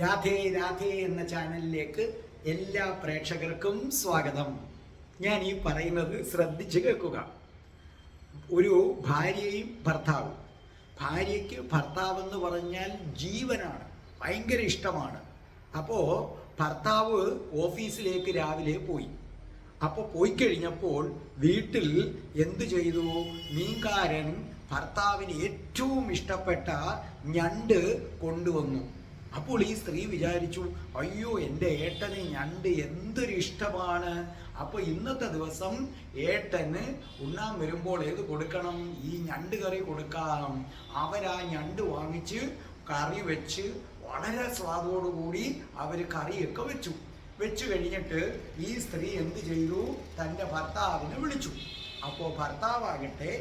രാധേ രാധേ എന്ന ചാനലിലേക്ക് എല്ലാ പ്രേക്ഷകർക്കും സ്വാഗതം. ഞാൻ ഈ പറയുന്നത് ശ്രദ്ധിച്ച് കേൾക്കുക. ഒരു ഭാര്യയും ഭർത്താവും. ഭാര്യയ്ക്ക് ഭർത്താവ് എന്ന് പറഞ്ഞാൽ ജീവനാണ് ഭയങ്കര ഇഷ്ടമാണ്. അപ്പോൾ ഭർത്താവ് ഓഫീസിലേക്ക് രാവിലെ പോയി. അപ്പോൾ പോയി കഴിഞ്ഞപ്പോൾ വീട്ടിൽ എന്തു ചെയ്തു? മീൻകാരൻ ഭർത്താവിന് ഏറ്റവും ഇഷ്ടപ്പെട്ട ഞണ്ട് കൊണ്ടുവന്നു. അപ്പോൾ ഈ സ്ത്രീ വിചാരിച്ചു അയ്യോ എന്റെ ഏട്ടനെ ഞണ്ട് എന്തൊരു ഇഷ്ടമാണ്. അപ്പോൾ ഇന്നത്തെ ദിവസം ഏട്ടന് ഉണ്ണാൻ വരുമ്പോൾ ഏത് കൊടുക്കണം? ഈ ഞണ്ട് കറി കൊടുക്കാം. അവരാ ഞണ്ട് വാങ്ങിച്ച് കറി വെച്ച് വളരെ സ്വാദോടുകൂടി അവർ കറിയൊക്കെ വെച്ചു. വെച്ചു കഴിഞ്ഞിട്ട് ഈ സ്ത്രീ എന്ത് ചെയ്തു? തന്റെ ഭർത്താവിനെ വിളിച്ചു. അപ്പോൾ ഭർത്താവാകട്ടെ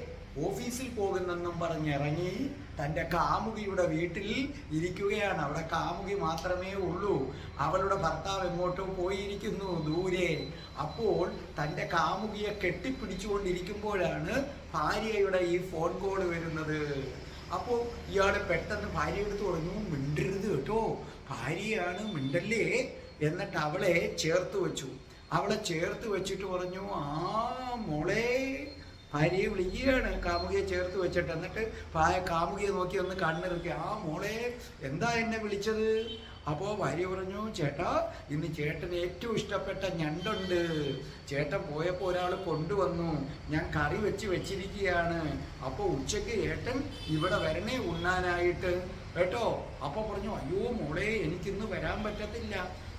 ഓഫീസിൽ പോകുന്നെന്നും പറഞ്ഞിറങ്ങി തന്റെ കാമുകിയുടെ വീട്ടിൽ ഇരിക്കുകയാണ്. അവിടെ കാമുകി മാത്രമേ ഉള്ളൂ. അവളുടെ ഭർത്താവ് എങ്ങോട്ടോ പോയിരിക്കുന്നു ദൂരെ. അപ്പോൾ തന്റെ കാമുകിയെ കെട്ടിപ്പിടിച്ചുകൊണ്ടിരിക്കുമ്പോഴാണ് ഭാര്യയുടെ ഈ ഫോൺ കോൾ വരുന്നത്. അപ്പോൾ ഇയാൾ പെട്ടെന്ന് ഭാര്യ എടുത്ത് തുടങ്ങും മിണ്ടരുത് കേട്ടോ. ഭാര്യയാണ് മിണ്ടല്ലേ? എന്നിട്ട് അവളെ ചേർത്ത് വെച്ചു. അവളെ ചേർത്ത് വെച്ചിട്ട് പറഞ്ഞു ആ മോളെ ഭാര്യയെ വിളിക്കുകയാണ് കാമുകിയെ ചേർത്ത് വെച്ചിട്ട്. എന്നിട്ട് ഭാര്യ കാമുകിയെ നോക്കി ഒന്ന് കണ്ണിറുക്കി ആ മോളെ എന്താ എന്നെ വിളിച്ചത്? അപ്പോൾ ഭാര്യ പറഞ്ഞു ചേട്ടാ ഇന്ന് ചേട്ടന് ഏറ്റവും ഇഷ്ടപ്പെട്ട ഞണ്ടുണ്ട്. ചേട്ടൻ പോയപ്പോൾ ഒരാൾ കൊണ്ടുവന്നു. ഞാൻ കറി വെച്ച് വെച്ചിരിക്കുകയാണ്. അപ്പോൾ ഉച്ചയ്ക്ക് ഏട്ടൻ ഇവിടെ വരണേ ഉണ്ണാനായിട്ട്. കേട്ടോ? അപ്പോൾ പറഞ്ഞു അയ്യോ മോളെ എനിക്കിന്ന് വരാൻ പറ്റത്തില്ല.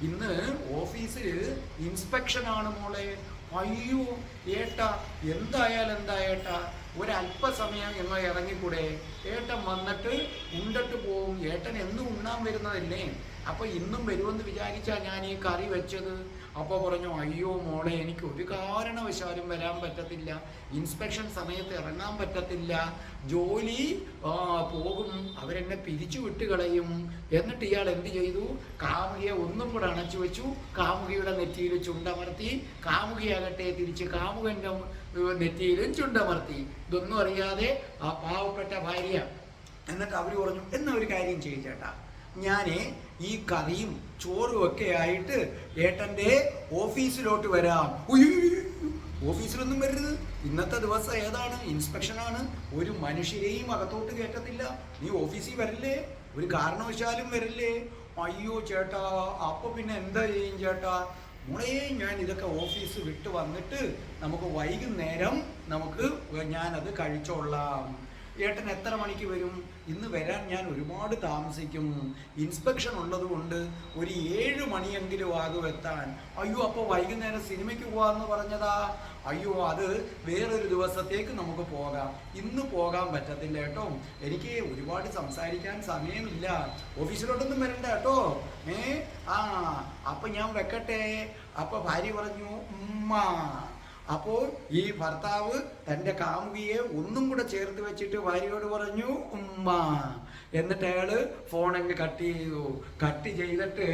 ഇന്ന് ഓഫീസിൽ ഇൻസ്പെക്ഷനാണ് മോളെ. അയ്യോ ഏട്ട എന്തായാലും എന്താ ഏട്ട? ഒരല്പസമയം ഞങ്ങൾ ഇറങ്ങിക്കൂടെ? ഏട്ടൻ വന്നിട്ട് ഉണ്ടിട്ട് പോവും. ഏട്ടൻ എന്നും ഉണ്ണാൻ വരുന്നതല്ലേ? അപ്പൊ ഇന്നും വരുമെന്ന് വിചാരിച്ചാ ഞാൻ ഈ കറി വെച്ചത്. അപ്പോൾ പറഞ്ഞു അയ്യോ മോളെ എനിക്ക് ഒരു കാരണവശാലും വരാൻ പറ്റത്തില്ല. ഇൻസ്പെക്ഷൻ സമയത്ത് ഇറങ്ങാൻ പറ്റത്തില്ല. ജോലി പോകും. അവരെന്നെ പിരിച്ചു വിട്ട് കളയും. എന്നിട്ട് ഇയാൾ എന്ത് ചെയ്തു? കാമുകിയെ ഒന്നും കൂടെ അണച്ചു വെച്ചു. കാമുകിയുടെ നെറ്റിയിൽ ചുണ്ടമർത്തി. കാമുകിയാകട്ടെ തിരിച്ച് കാമുകന്റെ ഏർ, നെറ്റിയിലും ചുണ്ടമർത്തി. ഇതൊന്നും അറിയാതെ ആ പാവപ്പെട്ട ഭാര്യ. എന്നിട്ട് അവർ പറഞ്ഞു എന്നാ ഒരു കാര്യം ചെയ്യും ചേട്ടാ. ഞാൻ ഈ കറിയും ചോറും ഒക്കെ ആയിട്ട് ഏട്ടന്റെ ഓഫീസിലോട്ട് വരാം. ഓഫീസിലൊന്നും വരരുത്. ഇന്നത്തെ ദിവസം ഏതാണ്? ഇൻസ്പെക്ഷനാണ്. ഒരു മനുഷ്യരെയും അകത്തോട്ട് കയറ്റത്തില്ല. നീ ഓഫീസിൽ വരില്ലേ? ഒരു കാരണവശാലും വരില്ലേ? അയ്യോ ചേട്ടാ അപ്പൊ പിന്നെ എന്താ ചെയ്യും ചേട്ടാ? മോളെ ഞാൻ ഇതൊക്കെ ഓഫീസ് വിട്ട് വന്നിട്ട് നമുക്ക് വൈകുന്നേരം നമുക്ക് ഞാനത് കഴിച്ചോളാം. ഏട്ടൻ എത്ര മണിക്ക് വരും? ഇന്ന് വരാൻ ഞാൻ ഒരുപാട് താമസിക്കും. ഇൻസ്പെക്ഷൻ ഉള്ളത് കൊണ്ട് ഒരു ഏഴ് മണിയെങ്കിലും ആകും എത്താൻ. അയ്യോ അപ്പോൾ വൈകുന്നേരം സിനിമയ്ക്ക് പോകാമെന്ന് പറഞ്ഞതാ? അയ്യോ അത് വേറൊരു ദിവസത്തേക്ക് നമുക്ക് പോകാം. ഇന്ന് പോകാൻ പറ്റത്തില്ല കേട്ടോ. എനിക്ക് ഒരുപാട് സംസാരിക്കാൻ സമയമില്ല. ഓഫീസിലോട്ടൊന്നും വരണ്ട കേട്ടോ. ഏ? ആ അപ്പൊ ഞാൻ വെക്കട്ടെ. അപ്പൊ ഭാര്യ പറഞ്ഞു ഉമ്മ. അപ്പോൾ ഈ ഭർത്താവ് തന്റെ കാമുകിയെ ഒന്നും കൂടെ ചേർത്ത് വെച്ചിട്ട് ഭാര്യയോട് പറഞ്ഞു ഉമ്മ. എന്നിട്ട് അയാൾ ഫോൺ അങ്ങ് കട്ട് ചെയ്തു. കട്ട് ചെയ്തിട്ട്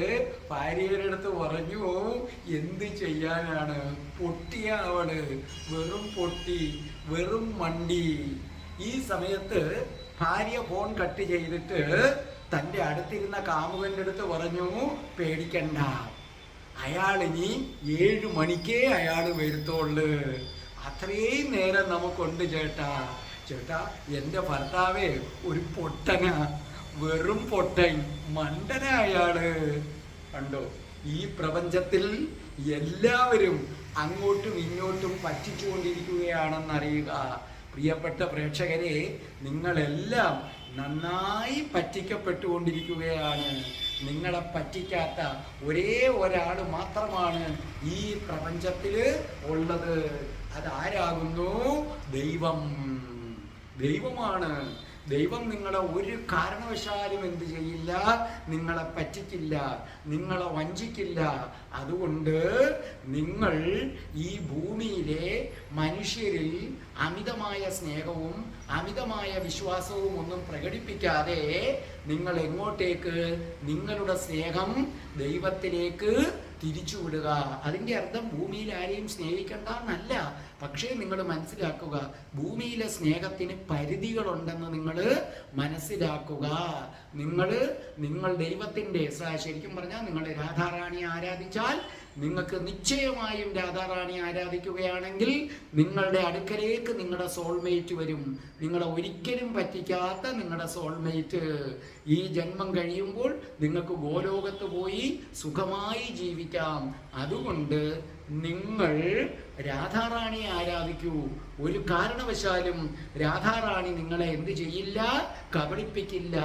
ഭാര്യയുടെ അടുത്ത് പറഞ്ഞു എന്ത് ചെയ്യാനാണ്? പൊട്ടിയ അവൾ. വെറും പൊട്ടി വെറും മണ്ടി. ഈ സമയത്ത് ഭാര്യ ഫോൺ കട്ട് ചെയ്തിട്ട് തന്റെ അടുത്തിരുന്ന കാമുകന്റെ അടുത്ത് പറഞ്ഞു പേടിക്കണ്ട. അയാൾ ഇനി ഏഴ് മണിക്കേ അയാൾ വരുത്തുള്ളു. അത്രയും നേരം നമുക്കുണ്ട് ചേട്ടാ. ചേട്ടാ എന്റെ ഭർത്താവേ ഒരു പൊട്ടന. വെറും പൊട്ടൻ മണ്ടന അയാൾ. കണ്ടോ? ഈ പ്രപഞ്ചത്തിൽ എല്ലാവരും അങ്ങോട്ടും ഇങ്ങോട്ടും പറ്റിച്ചുകൊണ്ടിരിക്കുകയാണെന്നറിയുക. പ്രിയപ്പെട്ട പ്രേക്ഷകരെ നിങ്ങളെല്ലാം നന്നായി പറ്റിക്കപ്പെട്ടുകൊണ്ടിരിക്കുകയാണ്. നിങ്ങളെ പറ്റിക്കാത്ത ഒരേ ഒരാൾ മാത്രമാണ് ഈ പ്രപഞ്ചത്തിൽ ഉള്ളത്. അതാരാകുന്നു ദൈവം. ദൈവമാണ്. ദൈവം നിങ്ങളെ ഒരു കാരണവശാലും എന്ത് ചെയ്യില്ല? നിങ്ങളെ പറ്റിക്കില്ല നിങ്ങളെ വഞ്ചിക്കില്ല. അതുകൊണ്ട് നിങ്ങൾ ഈ ഭൂമിയിലെ മനുഷ്യരിൽ അമിതമായ സ്നേഹവും അമിതമായ വിശ്വാസവും ഒന്നും പ്രകടിപ്പിക്കാതെ നിങ്ങൾ എങ്ങോട്ടേക്ക്? നിങ്ങളുടെ സ്നേഹം ദൈവത്തിലേക്ക് തിരിച്ചുവിടുക. അതിന്റെ അർത്ഥം ഭൂമിയിൽ ആരെയും സ്നേഹിക്കണ്ട എന്നല്ല. പക്ഷേ നിങ്ങൾ മനസ്സിലാക്കുക ഭൂമിയിലെ സ്നേഹത്തിന് പരിധികളുണ്ടെന്ന് നിങ്ങൾ മനസ്സിലാക്കുക. നിങ്ങൾ നിങ്ങൾ ദൈവത്തിന്റെ ശരിക്കും പറഞ്ഞാൽ നിങ്ങൾ രാധാറാണിയെ ആരാധിച്ചാൽ നിങ്ങൾക്ക് നിശ്ചയമായും രാധാറാണി ആരാധിക്കുകയാണെങ്കിൽ നിങ്ങളുടെ അടുക്കലേക്ക് നിങ്ങളുടെ സോൾമേറ്റ് വരും. നിങ്ങളെ ഒരിക്കലും പറ്റിക്കാത്ത നിങ്ങളുടെ സോൾമേറ്റ് ഈ ജന്മം കഴിയുമ്പോൾ നിങ്ങൾക്ക് ഗോലോകത്ത് പോയി സുഖമായി ജീവിക്കാം. അതുകൊണ്ട് നിങ്ങൾ രാധാറാണിയെ ആരാധിക്കൂ. ഒരു കാരണവശാലും രാധാറാണി നിങ്ങളെ എന്ത് ചെയ്യില്ല? കബളിപ്പിക്കില്ല.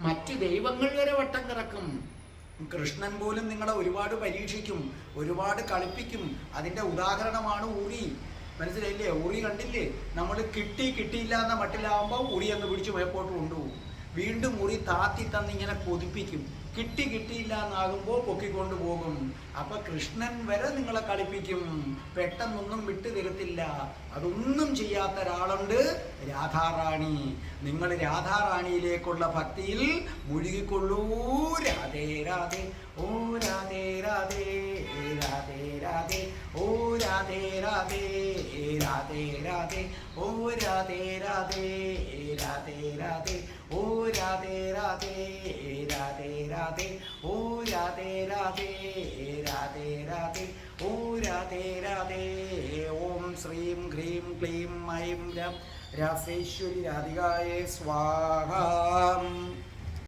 മറ്റ് ദൈവങ്ങൾ വരെ വട്ടം കറക്കും. കൃഷ്ണൻ പോലും നിങ്ങളെ ഒരുപാട് പരീക്ഷിക്കും ഒരുപാട് കളിപ്പിക്കും. അതിന്റെ ഉദാഹരണമാണ് ഊറി മനസ്സിലായില്ലേ? ഊറി കണ്ടില്ലേ? നമ്മൾ കിട്ടി കിട്ടിയില്ല എന്ന മട്ടിലാവുമ്പോൾ ഊറി എന്ന് പിടിച്ച് മേപ്പോട്ട് കൊണ്ടുപോകും. വീണ്ടും മുറി താത്തി തന്ന് ഇങ്ങനെ കൊതിപ്പിക്കും കിട്ടി കിട്ടിയില്ല എന്നാകുമ്പോൾ പൊക്കിക്കൊണ്ട് പോകും അപ്പൊ കൃഷ്ണൻ വരെ നിങ്ങളെ കളിപ്പിക്കും പെട്ടെന്നൊന്നും വിട്ടു തരത്തില്ല അതൊന്നും ചെയ്യാത്ത ഒരാളുണ്ട് രാധാറാണി നിങ്ങൾ രാധാറാണിയിലേക്കുള്ള ഭക്തിയിൽ മുഴുകിക്കൊള്ളൂ രാധേ രാധേ ഓ രാധേ രാധേ രാധേ രാധേ ഓ രാധേ രാധേ രാധേ രാധേ ഓ രാധേ രാധേ രാധേ രാധേ ഓ രാധേ രാധേ രാധേ രാധേ. ഓ രാധേ രാധേ രാധേ രാധേ. ഓ രാധേ രാധേ. ഓം ശ്രീം ഹ്രീം ക്ലീം ഐം രം. രാസേശ്വരി രാധികായ സ്വാഹ.